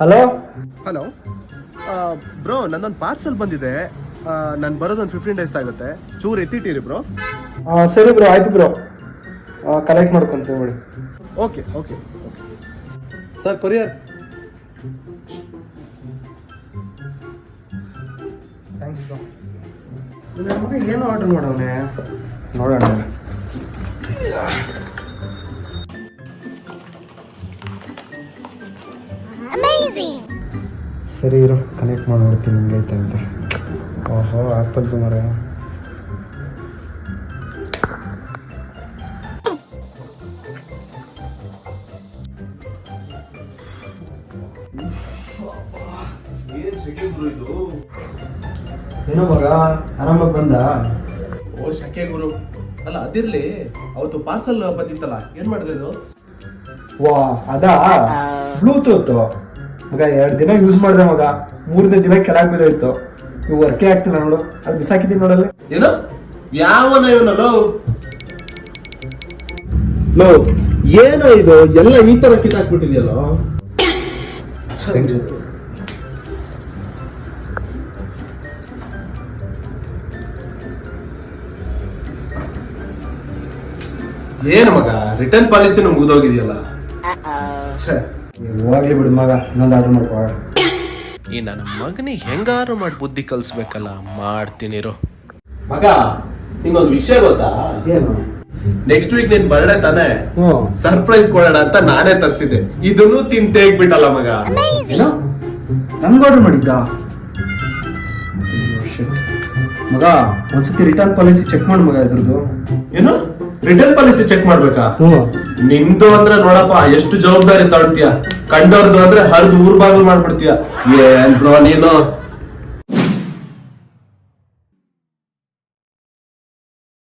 Hello hello bro ನನ್ನೊಂದು parcel ಬಂದಿದೆ. ನಾನು ಬರೋದೊಂದು ಫಿಫ್ಟೀನ್ ಡೇಸ್ ಆಗುತ್ತೆ. ಚೂರು ಎತ್ತಿಟ್ಟಿರಿ ಬ್ರೋ ಸರಿ ಬ್ರೋ ಆಯ್ತು ಬ್ರೋ ಕಲೆಕ್ಟ್ ಮಾಡ್ಕೊಂತೀವಿ ನೋಡಿ okay okay okay sir courier thanks bro ಏನು ಆರ್ಡರ್ ಮಾಡೋಣ ನೋಡೋಣ. ಸರಿ ಇರೋ ಕನೆಕ್ಟ್ ಮಾಡಿ ನೋಡ್ತೀನಿ ಹೆಂಗೈತೆ ಅಂತ. ಓಹೋ ಆ್ಯಪಲ್ದು ಮರ ಏನೋ ಮಗ ಆರಾಮಾಗಿ ಬಂದ? ಓ ಶಕೆ ಗುರು. ಅಲ್ಲ ಅದಿರ್ಲಿ ಅವತ್ತು ಪಾರ್ಸಲ್ ಬಂದಿತ್ತಲ್ಲ ಏನ್ ಮಾಡಿದೆ ಇದು? ವಾ ಅದಾ? ಬ್ಲೂಟೂತ್ ಮಗ ಎರಡು ದಿನ ಯೂಸ್ ಮಾಡಿದೆ ಮಗ. ಮೂರನೇ ದಿನ ಕೆಳಗೆ ಬಿದ್ದೋಯ್ತು. ಇವು ವರ್ಕೇ ಆಗ್ತಿಲ್ಲ ನೋಡು. ಅದು ಬಿಸಾಕಿದ್ದೀನಿ ನೋಡಲ್ಲಿ ಏನು? ಯಾವನ ಇವನಲ್ಲೋ? ಲೋ ಏನೋ ಇದು? ಎಲ್ಲ ಈ ತರ ಕಿತ್ತಾಕ್ಬಿಟ್ಟಿದ್ಯಲ್ಲೋ ಏನು ಮಗ? ರಿಟರ್ನ್ ಪಾಲಿಸಿನೂ ಮುಗಿದೋಗಿದೆಯಲ್ಲ ಛೇ. ಹೋಗ್ಲಿ ಬಿಡು ಮಗ ಇನ್ನೊಂದು ಆರ್ಡರ್ ಮಾಡ್ಕೋ. ಈ ನನ್ನ ಮಗನಿಗೆ ಹೆಂಗಾರು ಮಾಡಿ ಬುದ್ಧಿ ಕಲಿಸ್ಬೇಕಲ್ಲ ಮಾಡ್ತೀನಿರೋ ಮಗ ನಿಮ್ಗೊಂದು ವಿಷಯ ಗೊತ್ತಾ? ಏನು? ನೆಕ್ಸ್ಟ್ ವೀಕ್ ನಿನ್ ಬರ್ಡೇ ತಾನೆ? ಹ್ಞೂ. ಸರ್ಪ್ರೈಸ್ ಕೊಡೋಣ ಅಂತ ನಾನೇ ತರ್ಸಿದ್ದೆ. ಇದನ್ನು ತಿನ್ ಬಿಟ್ಟಲ್ಲ ಮಗ. ಏನು? ನಂಗೆ ಆರ್ಡರ್ ಮಾಡಿದ್ದ. ಮಗ ಒಂದ್ಸತಿ ರಿಟರ್ನ್ ಪಾಲಿಸಿ ಚೆಕ್ ಮಾಡು ಮಗ ಇದ್ರದ್ದು. ಏನು? ರಿಟರ್ನ್ ಪಾಲಿಸಿ ಚೆಕ್ ಮಾಡ್ಬೇಕಾ? ನಿಂದು ಅಂದ್ರೆ ನೋಡಪ್ಪ ಎಷ್ಟು ಜವಾಬ್ದಾರಿ ತಗೊಳ್ತೀಯ? ಕಂಡವ್ರದ್ದು ಅಂದ್ರೆ ಹರಿದು ಊರ್ ಬಾಗಿಲು ಮಾಡ್ಬಿಡ್ತೀಯ. ಏನ್ ಬ್ರೋ ನೀನು?